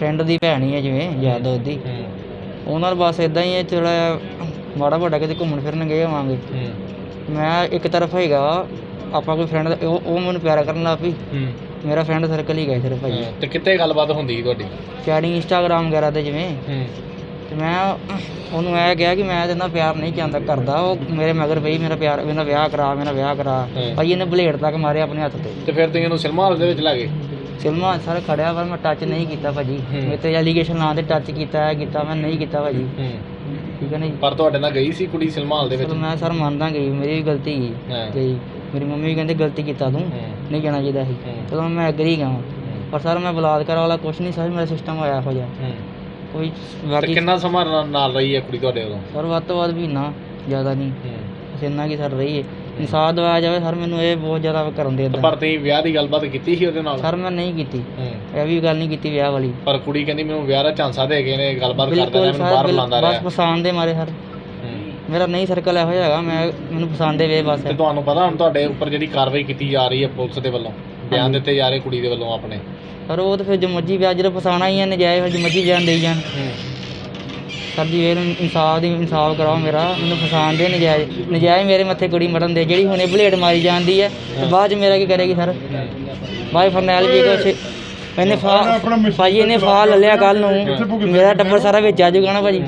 Friend ਦੀ ਭੈਣ ਹੀ ਹੈ ਜਿਵੇਂ ਯਾਦ ਉਹਦੀ। ਹੂੰ। ਉਹਨਾਂ ਨਾਲ ਬਸ ਇਦਾਂ ਹੀ ਹੈ ਥੋੜਾ ਮਾੜਾ ਵੱਡਾ ਕਿਤੇ ਘੁੰਮਣ ਫਿਰਨ ਗਏ ਹੋਵਾਂਗੇ। ਮੈਂ ਇੱਕ ਤਰਫ ਹੈਗਾ ਆਪਾਂ ਕੋਈ ਫਰੈਂਡ ਉਹ ਉਹ ਮੈਨੂੰ ਪਿਆਰ ਕਰਨ ਲੱਗ ਪਈ। ਮੇਰਾ ਫਰੈਂਡ ਸਰਕਲ ਹੀ ਗਏ ਸਿਰਫ ਭਾਈ। ਤੇ ਕਿੱਥੇ ਗੱਲਬਾਤ ਹੁੰਦੀ ਤੁਹਾਡੀ? ਚੈਟਿੰਗ ਇੰਸਟਾਗ੍ਰਾਮ ਵਗੈਰਾ ਤੇ ਜਿਵੇਂ। ਤੇ ਮੈਂ ਉਹਨੂੰ ਇਹ ਕਿਹਾ ਕਿ ਮੈਂ ਇਹਦੇ ਪਿਆਰ ਨਹੀਂ ਚਾਹੁੰਦਾ ਕਰਦਾ ਉਹ ਮੇਰੇ ਮਗਰ ਪਈ ਮੇਰਾ ਪਿਆਰ ਮੇਰਾ ਵਿਆਹ ਕਰਾ ਮੇਰਾ ਵਿਆਹ ਕਰਾ। ਭਾਈ ਇਹਨੇ ਬਲੇਡ ਤੱਕ ਮਾਰਿਆ ਆਪਣੇ ਹੱਥ ਤੇ। ਤੇ ਫਿਰ ਤੁਸੀਂ ਇਹਨੂੰ ਸਿਨੇਮਾ ਹਾਲ ਦੇ ਵਿੱਚ ਲੈ ਗਏ? ਸਿਲਮਾ ਸਰ ਖੜਿਆ ਪਰ ਮੈਂ ਟੱਚ ਨਹੀਂ ਕੀਤਾ ਭਾਜੀ। ਮੇਰੇ ਤੇ ਐਲੀਗੇਸ਼ਨ ਲਾਂ ਤੇ ਟੱਚ ਕੀਤਾ ਹੈ ਕੀਤਾ ਮੈਂ ਨਹੀਂ ਕੀਤਾ ਭਾਜੀ। ਠੀਕ ਹੈ ਨਹੀਂ ਪਰ ਤੁਹਾਡੇ ਨਾਲ ਗਈ ਸੀ ਕੁੜੀ ਸਿਨੇਮਾ ਹਾਲ ਦੇ ਵਿੱਚ? ਮੈਂ ਸਰ ਮੰਨਦਾ ਗਈ ਮੇਰੀ ਵੀ ਗਲਤੀ ਗਈ। ਹਾਂ। ਗਈ। ਮੇਰੀ ਮੰਮੀ ਵੀ ਕਹਿੰਦੇ ਗਲਤੀ ਕੀਤਾ ਤੂੰ। ਨਹੀਂ ਜਾਣਾ ਚਾਹੀਦਾ ਸੀ। ਹੂੰ। ਚਲੋ ਮੈਂ ਐਗਰੀ ਗਿਆ ਹੂੰ। ਪਰ ਸਰ ਮੈਂ ਬਲਾਤਕਾਰ ਵਾਲਾ ਕੁਛ ਨਹੀਂ ਸਰ ਮੇਰਾ ਸਿਸਟਮ ਹੋਇਆ ਹੋ। ਜਾ ਕੋਈ ਬਾਕੀ ਕਿੰਨਾ ਸਮਾਂ ਨਾਲ- ਰਹੀ ਹੈ ਕੁੜੀ ਤੁਹਾਡੇ ਉਦੋਂ? ਸਰ ਵੱਧ ਤੋਂ ਵੱਧ ਮਹੀਨਾ ਜ਼ਿਆਦਾ ਨਹੀਂ। ਇੰਨਾ ਕੀ ਸਰ ਰਹੀ ਹੈ ਇਨਸਾਫ ਦਵਾਇਆ ਜਾਵੇ ਸਰ ਮੈਨੂੰ ਇਹ ਬਹੁਤ ਜ਼ਿਆਦਾ ਕਰਨ ਦੇ ਪਰ ਤੁਸੀਂ ਵਿਆਹ ਦੀ ਗੱਲਬਾਤ ਕੀਤੀ ਸੀ ਉਹਦੇ ਨਾਲ? ਸਰ ਮੈਂ ਨਹੀਂ ਕੀਤੀ। ਹੂੰ। ਇਹ ਵੀ ਗੱਲ ਨਹੀਂ ਕੀਤੀ ਵਿਆਹ ਵਾਲੀ। ਪਰ ਕੁੜੀ ਕਹਿੰਦੀ ਮੈਨੂੰ ਵਿਆਹ ਦਾ ਝਾਂਸਾ ਦੇ ਗਏ ਨੇ ਗੱਲਬਾਤ ਕਰਦਾ ਰਿਹਾ ਬਿਲਕੁਲ ਮੈਨੂੰ ਸਰ ਬਾਹਰ ਬਿਲ- ਬੁਲਾਉਂਦਾ ਬਸ ਰਿਹਾ ਪਸੰਦ ਦੇ ਮਾਰੇ ਸਰ। ਹੂੰ। ਮੇਰਾ ਨਹੀਂ ਸਰਕਲ ਇਹੋ ਜਿਹਾ ਹੈਗਾ ਮੈਂ ਮੈਨੂੰ ਪਸੰਦ ਦੇ ਵੇ ਬਸ। ਤੇ ਤੁਹਾਨੂੰ ਪਤਾ ਹੁਣ ਤੁਹਾਡੇ ਉੱਪਰ ਜਿਹੜੀ ਕਾਰਵਾਈ ਕੀਤੀ ਜਾ ਰਹੀ ਹੈ ਪੁਲਿਸ ਦੇ ਵੱਲੋਂ ਬਿਆਨ। ਦਿੱਤੇ ਜਾ ਰਹੇ ਕੁੜੀ ਦੇ ਵੱਲੋਂ ਆਪਣੇ। ਪਰ ਉਹ ਤਾਂ ਫਿਰ ਜੋ ਮਰਜ਼ੀ ਵਿਆਹ ਜਦੋਂ ਫਸਾਣਾ ਹੀ ਹੈ ਨਜਾਇਜ਼ ਫਿਰ ਜੋ ਮਰਜ਼ੀ ਬਿਆਨ ਦੇਈ ਜਾਣ। ਹੂੰ। ਸਰ ਜੀ ਇਹ ਇਨਸਾਫ ਦੀ ਇਨਸਾਫ ਕਰਾਓ ਮੇਰਾ ਮੈਨੂੰ ਫਸਾਣ ਦੇ ਨਜਾਇਜ਼। ਨਜਾਇਜ਼ ਮੇਰੇ ਮੱਥੇ ਕੁੜੀ ਮਰਨ ਦੇ ਜਿਹੜੀ ਹੁਣੇ ਬਲੇਡ ਮਾਰੀ ਜਾਂਦੀ ਹੈ ਤੇ ਬਾਅਦ ਚ ਮੇਰਾ ਕੀ ਕਰੇਗੀ ਸਰ? ਬਾਈ ਫਰਨੈਲ ਜੀ ਕੁਛ ਇਹਨੇ ਫਾ ਭਾਜੀ ਇਹਨੇ ਫਾ ਲਿਆ ਕੱਲ ਨੂੰ। ਮੇਰਾ ਟੱਬਰ ਸਾਰਾ ਵਿੱਚ ਆ ਜਾਊਗਾ ਨਾ ਭਾਜੀ।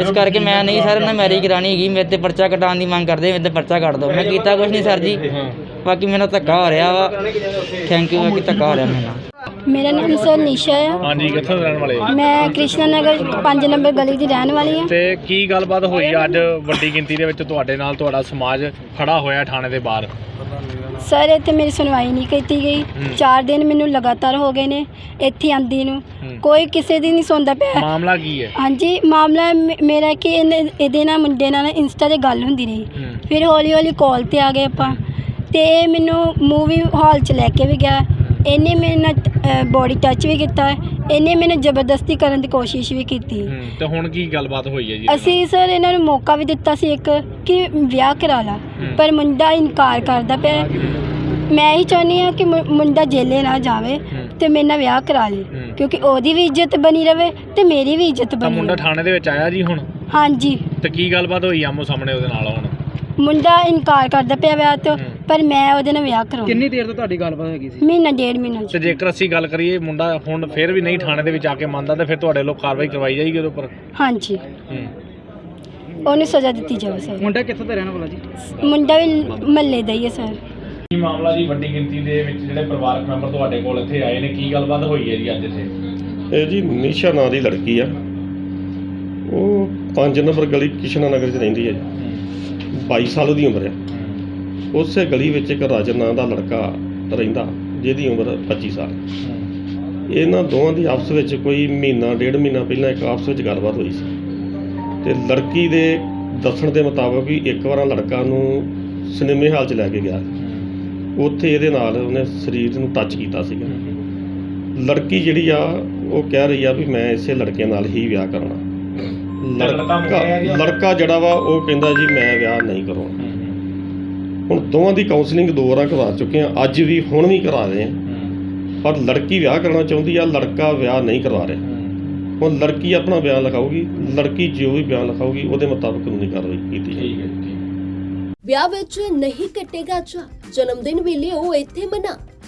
ਇਸ ਕਰਕੇ ਮੈਂ ਨਹੀਂ ਸਰ ਨਾ ਮੈਰਿਜ ਕਰਾਣੀ ਹੈਗੀ ਮੇਰੇ ਤੇ ਪਰਚਾ ਕਟਾਉਣ ਦੀ ਮੰਗ ਕਰਦੇ ਮੇਰੇ ਤੇ ਪਰਚਾ ਕੱਟ ਦਿਓ। ਮੈਂ ਕੀਤਾ ਕੁਛ ਨਹੀਂ ਸਰ ਜੀ। ਬਾਕੀ ਮੈਨੂੰ ਧੱਕਾ ਹੋ ਰਿਹਾ ਵਾ। ਥੈਂਕ ਯੂ ਬਾਕੀ ਧੱਕਾ ਹੋ ਰਿਹਾ ਮੇਰੇ ਮੇਰਾ ਨਾਮ ਸਰ ਨਿਸ਼ਾ ਆ। ਹਾਂਜੀ ਕਿੱਥੋਂ ਦੇ ਰਹਿਣ ਵਾਲੇ ਹੋ? ਮੈਂ ਕ੍ਰਿਸ਼ਨਾ ਨਗਰ 5 ਨੰਬਰ ਗਲੀ ਦੀ ਰਹਿਣ ਵਾਲੀ ਹਾਂ ਤੇ ਕੀ ਗੱਲਬਾਤ ਹੋਈ ਅੱਜ ਵੱਡੀ ਗਿਣਤੀ ਦੇ ਵਿੱਚ ਤੁਹਾਡੇ ਨਾਲ ਤੁਹਾਡਾ ਸਮਾਜ ਖੜਾ ਹੋਇਆ ਥਾਣੇ ਦੇ ਬਾਹਰ? ਸਰ ਇੱਥੇ ਮੇਰੀ ਸੁਣਵਾਈ ਨਹੀਂ ਕੀਤੀ ਗਈ। 4 ਦਿਨ ਮੈਨੂੰ ਲਗਾਤਾਰ ਹੋ ਗਏ ਨੇ ਇੱਥੇ ਆਂਦੀ ਨੂੰ। ਹੂੰ। ਕੋਈ ਕਿਸੇ ਦੀ ਨਹੀਂ ਸੁਣਦਾ ਪਿਆ। ਮਾਮਲਾ ਕੀ ਹੈ? ਹਾਂਜੀ ਮਾਮਲਾ ਮੇ- ਮੇਰਾ ਕਿ ਇਹਨੇ- ਇਹਦੇ ਨਾਲ ਮੁੰਡੇ ਨਾਲ ਇੰਸਟਾ ਤੇ ਗੱਲ ਹੁੰਦੀ ਰਹੀ। ਹੂੰ। ਫਿਰ ਹੌਲੀ ਹੌਲੀ ਕਾਲ ਤੇ ਆ ਗਏ ਆਪਾਂ। ਤੇ ਇਹ ਮੈਨੂੰ ਮੂਵੀ ਹਾਲ ਚ ਲੈ ਕੇ ਵੀ ਗਿਆ। ਇਹਨੇ ਮੇਰੇ ਨਾਲ ਬੋਡੀ ਟੱਚ ਵੀ ਕੀਤਾ ਇਹਨੇ ਮੈਨੂੰ ਜ਼ਬਰਦਸਤੀ ਕਰਨ ਦੀ ਕੋਸ਼ਿਸ਼ ਵੀ ਕੀਤੀ। ਹੂੰ ਤੇ ਹੁਣ ਕੀ ਗੱਲਬਾਤ ਹੋਈ ਹੈ ਜੀ ਅਸੀਂ ਸਰ ਇਹਨਾਂ ਨੂੰ ਮੌਕਾ ਵੀ ਦਿੱਤਾ ਸੀ ਇੱਕ ਕਿ ਵਿਆਹ ਕਰਾ ਲਾ। ਪਰ ਮੁੰਡਾ ਇਨਕਾਰ ਕਰਦਾ ਪਿਆ ਹੈ। ਮੈਂ ਹੀ ਚਾਹੁੰਦੀ ਹਾਂ ਕਿ ਮੁ- ਮੁੰਡਾ ਜੇਲੇ ਨਾ ਜਾਵੇ ਹੂੰ। ਤੇ ਮੇਰੇ ਨਾਲ ਵਿਆਹ ਕਰਾ ਲੇ। ਹੂੰ। ਕਿਉਂਕਿ ਉਹਦੀ ਵੀ ਇੱਜ਼ਤ ਬਣੀ ਰਵੇ ਤੇ ਮੇਰੀ ਵੀ ਇੱਜ਼ਤ ਤਾਂ ਬਣੀ ਮੁੰਡਾ ਥਾਣੇ ਦੇ ਵਿੱਚ ਆਇਆ ਜੀ ਹੁਣ? ਹਾਂਜੀ। ਤੇ ਕੀ ਗੱਲਬਾਤ ਹੋਈ ਆਮੋ ਸਾਹਮਣੇ ਉਹਦੇ ਨਾਲ ਹੁਣ? ਮੁੰਡਾ ਇਨਕਾਰ ਕਰਦਾ ਪਿਆ ਵਿਆਹ ਤੋਂ। ਪਰ ਮੈਂ ਉਹਦੇ ਨਾਲ ਵਿਆਹ ਕਰਾਉਣਾ। ਕਿੰਨੀ ਦੇਰ ਤੋਂ ਤੁਹਾਡੀ ਗੱਲਬਾਤ ਹੈਗੀ ਸੀ? ਮਹੀਨਾ ਡੇਢ ਮਹੀਨਾ ਤੇ ਜੇਕਰ ਅਸੀਂ ਗੱਲ ਕਰੀਏ ਮੁੰਡਾ ਹੁਣ ਫਿਰ ਵੀ ਨਹੀਂ ਥਾਣੇ ਦੇ ਵਿੱਚ ਆ ਕੇ ਮੰਨਦਾ ਤੇ ਫਿਰ ਤੁਹਾਡੇ ਵੱਲੋਂ ਕਾਰਵਾਈ ਕਰਵਾਈ ਜਾਏਗੀ ਉਹਦੇ ਉੱਪਰ? ਹਾਂਜੀ। ਹੂੰ। ਉਹਨੂੰ ਸਜ਼ਾ ਦਿੱਤੀ ਜਾਵੇ ਸਰ। ਮੁੰਡਾ ਕਿੱਥੋਂ ਦਾ ਰਹਿਣ ਵਾਲਾ ਜੀ? ਮੁੰਡਾ ਵੀ ਮਹੱਲੇ ਦਾ ਹੀ ਹੈ ਸਰ। ਕੀ ਮਾਮਲਾ ਜੀ ਵੱਡੀ ਗਿਣਤੀ ਦੇ ਵਿੱਚ ਜਿਹੜੇ ਪਰਿਵਾਰਕ ਮੈਂਬਰ ਤੁਹਾਡੇ ਕੋਲ ਇੱਥੇ ਆਏ ਨੇ? ਕੀ ਗੱਲਬਾਤ ਹੋਈ ਹੈ ਜੀ ਅੱਜ ਇੱਥੇ? ਇਹ ਜੀ ਨਿਸ਼ਾ ਨਾਂ ਦੀ ਲੜਕੀ ਆ। ਉਹ 5 ਨੰਬਰ ਗਲੀ ਕਿਸ਼ਨਾ ਨਗਰ 'ਚ ਰਹਿੰਦੀ ਹੈ ਜੀ। 22 ਸਾਲ ਉਹਦੀ ਉਮਰ ਹੈ ਉਸੇ ਗਲੀ ਵਿੱਚ ਇੱਕ ਰਾਜਨ ਨਾਂ ਦਾ ਲੜਕਾ ਰਹਿੰਦਾ, ਜਿਹਦੀ ਉਮਰ 25 ਸਾਲ। ਇਹਨਾਂ ਦੋਵਾਂ ਦੀ ਆਪਸ ਵਿੱਚ ਕੋਈ ਮਹੀਨਾ, ਡੇਢ ਮਹੀਨਾ ਪਹਿਲਾਂ ਇੱਕ ਆਪਸ ਵਿੱਚ ਗੱਲਬਾਤ ਹੋਈ ਸੀ। ਤੇ ਲੜਕੀ ਦੇ ਦੱਸਣ ਦੇ ਮੁਤਾਬਕ ਵੀ ਇੱਕ ਵਾਰ ਲੜਕਾ ਨੂੰ ਸਿਨੇਮੇ ਹਾਲ 'ਚ ਲੈ ਕੇ ਗਿਆ। ਉੱਥੇ ਇਹਦੇ ਨਾਲ ਉਹਨੇ ਸਰੀਰ ਨੂੰ ਟੱਚ ਕੀਤਾ ਸੀਗਾ। ਲੜਕੀ ਜਿਹੜੀ ਆ, ਉਹ ਕਹਿ ਰਹੀ ਆ ਵੀ ਮੈਂ ਇਸੇ ਲੜਕੇ ਨਾਲ ਹੀ ਵਿਆਹ ਕਰਨਾ ਲੜਕਾ ਜਿਹੜਾ ਵਾ ਉਹ ਕਹਿੰਦਾ ਜੀ ਮੈਂ ਵਿਆਹ ਨਹੀਂ ਕਰਾਉਣਾ। ਹੁਣ ਦੋਵਾਂ ਦੀ ਕਾਉਂਸਲਿੰਗ ਦੋ ਵਾਰਾਂ ਕਰਾ ਚੁੱਕੇ ਆ ਅੱਜ ਵੀ ਹੁਣ ਵੀ ਕਰਾ ਰਹੇ ਆ ਪਰ ਲੜਕੀ ਵਿਆਹ ਕਰਨਾ ਚਾਹੁੰਦੀ ਆ ਲੜਕਾ ਵਿਆਹ ਨਹੀਂ ਕਰਵਾ ਰਿਹਾ। ਹੁਣ ਲੜਕੀ ਆਪਣਾ ਬਿਆਨ ਲਿਖਾਊਗੀ ਲੜਕੀ ਜੋ ਵੀ ਬਿਆਨ ਲਿਖਾਊਗੀ ਉਹਦੇ ਮੁਤਾਬਕ ਕਾਨੂੰਨੀ ਕਾਰਵਾਈ ਕੀਤੀ ਜਾਏਗੀ ਠੀਕ ਹੈ ਵਿਆਹ ਵਿੱਚ ਨਹੀਂ ਕੱਟੇਗਾ ਚਾ ਜਨਮ ਦਿਨ ਵੀ ਲਿਓ ਇੱਥੇ ਮਨਾ।